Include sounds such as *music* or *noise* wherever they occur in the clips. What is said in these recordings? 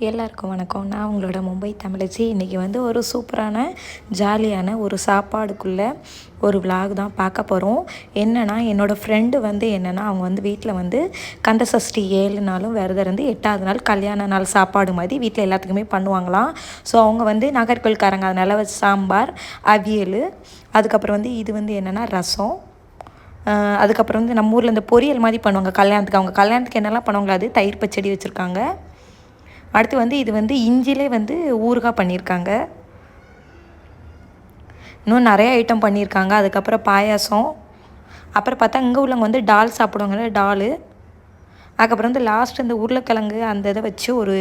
எல்லாருக்கும் வணக்கம். நான் உங்களோட மும்பை தமிழச்சி. இன்றைக்கி வந்து ஒரு சூப்பரான ஜாலியான ஒரு சாப்பாடுக்குள்ளே ஒரு விலாக் தான் பார்க்க போகிறோம் என்னென்னா என்னோடய ஃப்ரெண்டு வந்து என்னென்னா அவங்க வந்து வீட்டில் வந்து கந்த சஷ்டி ஏழு நாளும் விரதம் இருந்து எட்டாவது நாள் கல்யாண நாள் சாப்பாடு மாதிரி வீட்டில் எல்லாத்துக்குமே பண்ணுவாங்களாம். ஸோ அவங்க வந்து நாகர்கோவில்காரங்க அதனால் சாம்பார் அவியல் அதுக்கப்புறம் வந்து இது வந்து என்னென்னா ரசம். அதுக்கப்புறம் வந்து நம்ம ஊரில் இந்த பொரியல் மாதிரி பண்ணுவாங்க. கல்யாணத்துக்கு அவங்க கல்யாணத்துக்கு என்னெல்லாம் பண்ணுவாங்களோ அது தயிர் பச்சடி வச்சுருக்காங்க. அடுத்து வந்து இது வந்து இஞ்சிலே வந்து ஊறுகாய் பண்ணியிருக்காங்க. இன்னும் நிறைய ஐட்டம் பண்ணியிருக்காங்க. அதுக்கப்புறம் பாயாசம். அப்புறம் பார்த்தா இங்கே உள்ளவங்க வந்து டால் சாப்பிடுவாங்கல்ல டாலு. அதுக்கப்புறம் வந்து லாஸ்ட் இந்த உருளைக்கிழங்கு அந்த இதை வச்சு ஒரு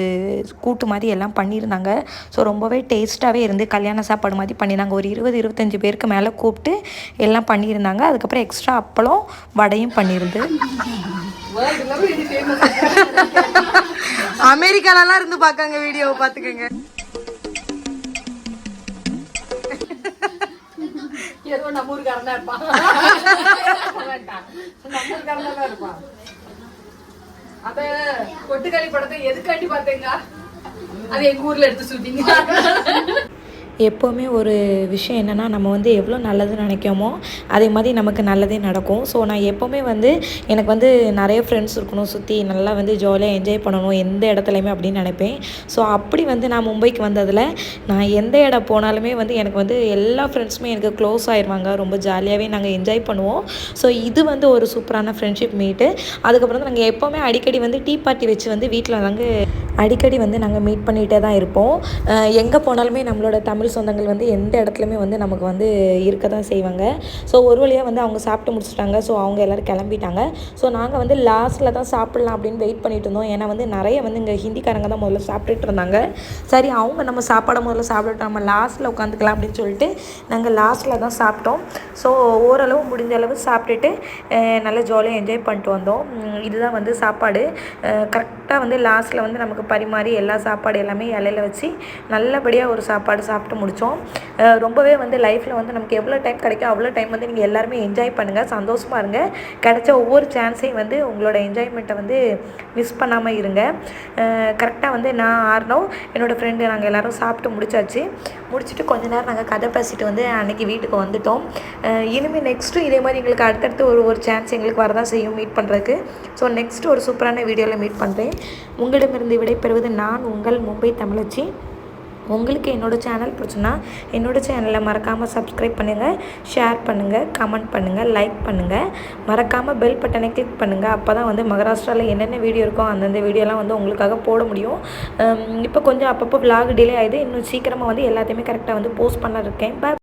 கூட்டு மாதிரி எல்லாம் பண்ணியிருந்தாங்க. ஸோ ரொம்பவே டேஸ்ட்டாகவே இருந்து கல்யாண சாப்பாடு மாதிரி பண்ணியிருந்தாங்க. ஒரு இருபது இருபத்தஞ்சி பேருக்கு மேலே கூப்பிட்டு எல்லாம் பண்ணியிருந்தாங்க. அதுக்கப்புறம் எக்ஸ்ட்ரா அப்பளம் வடையும் பண்ணியிருந்து. *laughs* அமெரிக்காலலாம் இருந்து பார்க்காங்க வீடியோவை பார்த்துக்கோங்க. ஏதோ நம்ம ஊருக்காரன் தான் இருப்பான் நம்ம ஊருக்காரன் இருப்பான். அத கொட்டுக்காளி படத்தை எதுக்காண்டி பார்த்தேங்க? அது எங்க ஊர்ல எடுத்து சுட்டிங்க எப்போவுமே ஒரு விஷயம் என்னென்னா நம்ம வந்து எவ்வளோ நல்லது நினைக்கோமோ அதே மாதிரி நமக்கு நல்லதே நடக்கும். ஸோ நான் எப்போவுமே வந்து எனக்கு வந்து நிறைய ஃப்ரெண்ட்ஸ் இருக்கணும் சுற்றி நல்லா வந்து ஜாலியாக என்ஜாய் பண்ணணும் எந்த இடத்துலையுமே அப்படின்னு நினைப்பேன். ஸோ அப்படி வந்து நான் மும்பைக்கு வந்ததில் நான் எந்த இடம் போனாலுமே வந்து எனக்கு வந்து எல்லா ஃப்ரெண்ட்ஸுமே எனக்கு க்ளோஸ் ஆயிடுவாங்க ரொம்ப ஜாலியாகவே நாங்கள் என்ஜாய் பண்ணுவோம். ஸோ இது வந்து ஒரு சூப்பரான ஃப்ரெண்ட்ஷிப் மீட்டு அதுக்கப்புறம் வந்து நாங்கள் எப்போவுமே அடிக்கடி வந்து டீ பார்ட்டி வச்சு வந்து வீட்டில் வந்து அடிக்கடி வந்து நாங்கள் மீட் பண்ணிகிட்டே தான் இருப்போம். எங்கே போனாலுமே நம்மளோட தமிழ் சொந்தங்கள் வந்து எந்த இடத்துலையுமே வந்து நமக்கு வந்து இருக்க தான் செய்வாங்க. ஸோ ஒரு வழியாக வந்து அவங்க சாப்பிட்டு முடிச்சுட்டாங்க. ஸோ அவங்க எல்லோரும் கிளம்பிட்டாங்க. ஸோ நாங்கள் வந்து லாஸ்ட்டில் தான் சாப்பிட்லாம் அப்படின்னு வெயிட் பண்ணிட்டு இருந்தோம். ஏன்னா வந்து நிறைய வந்து இங்கே ஹிந்திக்காரங்க தான் முதல்ல சாப்பிட்டுட்டு இருந்தாங்க. சரி அவங்க நம்ம சாப்பாடை முதல்ல சாப்பிட்டுட்டு நம்ம லாஸ்ட்டில் உட்காந்துக்கலாம் அப்படின்னு சொல்லிட்டு நாங்கள் லாஸ்ட்டில் தான் சாப்பிட்டோம். ஸோ ஓரளவு முடிஞ்ச அளவு சாப்பிட்டுட்டு நல்லா ஜாலியாக என்ஜாய் பண்ணிட்டு வந்தோம். இதுதான் வந்து சாப்பாடு. கரெக்டாக வந்து லாஸ்ட்டில் வந்து நமக்கு பரிமாறி எல்லா சாப்பாடு எல்லாமே இலையில வச்சு நல்லபடியாக ஒரு சாப்பாடு சாப்பிட்டு முடித்தோம் ரொம்பவே வந்து லைஃப்பில் வந்து நமக்கு எவ்வளோ டைம் கிடைக்கும் அவ்வளோ டைம் வந்து நீங்கள் எல்லாருமே என்ஜாய் பண்ணுங்கள் சந்தோஷமாக இருங்க. கிடைச்ச ஒவ்வொரு சான்ஸையும் வந்து உங்களோட என்ஜாய்மெண்ட்டை வந்து மிஸ் பண்ணாமல் இருங்க. கரெக்டாக வந்து நான் ஆறினோம். என்னோடய ஃப்ரெண்டு நாங்கள் எல்லோரும் சாப்பிட்டு முடிச்சாச்சு. முடிச்சுட்டு கொஞ்ச நேரம் நாங்கள் கதை பேசிட்டு வந்து அன்றைக்கி வீட்டுக்கு வந்துட்டோம். இனிமேல் நெக்ஸ்ட்டு இதே மாதிரி எங்களுக்கு அடுத்தடுத்து ஒரு ஒரு சான்ஸ் எங்களுக்கு வரதான் செய்யும் மீட் பண்ணுறதுக்கு ஸோ நெக்ஸ்ட் ஒரு சூப்பரான வீடியோவில் மீட் பண்ணுறேன் உங்களிடமிருந்து விடைபெறுவது நான் உங்கள் மும்பை தமிழச்சி. உங்களுக்கு என்னோடய சேனல் பிடிச்சுன்னா என்னோடய சேனலை மறக்காமல் சப்ஸ்கிரைப் பண்ணுங்கள் ஷேர் பண்ணுங்கள் கமெண்ட் பண்ணுங்கள் லைக் பண்ணுங்கள் மறக்காமல் பெல் பட்டனை கிளிக் பண்ணுங்கள் அப்போ தான் வந்து மகாராஷ்டிராவில் என்னென்ன வீடியோ இருக்கோ அந்தந்த வீடியோலாம் வந்து உங்களுக்காக போட முடியும். இப்போ கொஞ்சம் அப்பப்போ vlog டிலே ஆகிடுது இன்னும் சீக்கிரமாக வந்து எல்லாத்தையுமே கரெக்டாக வந்து போஸ்ட் பண்ண இருக்கேன். பட்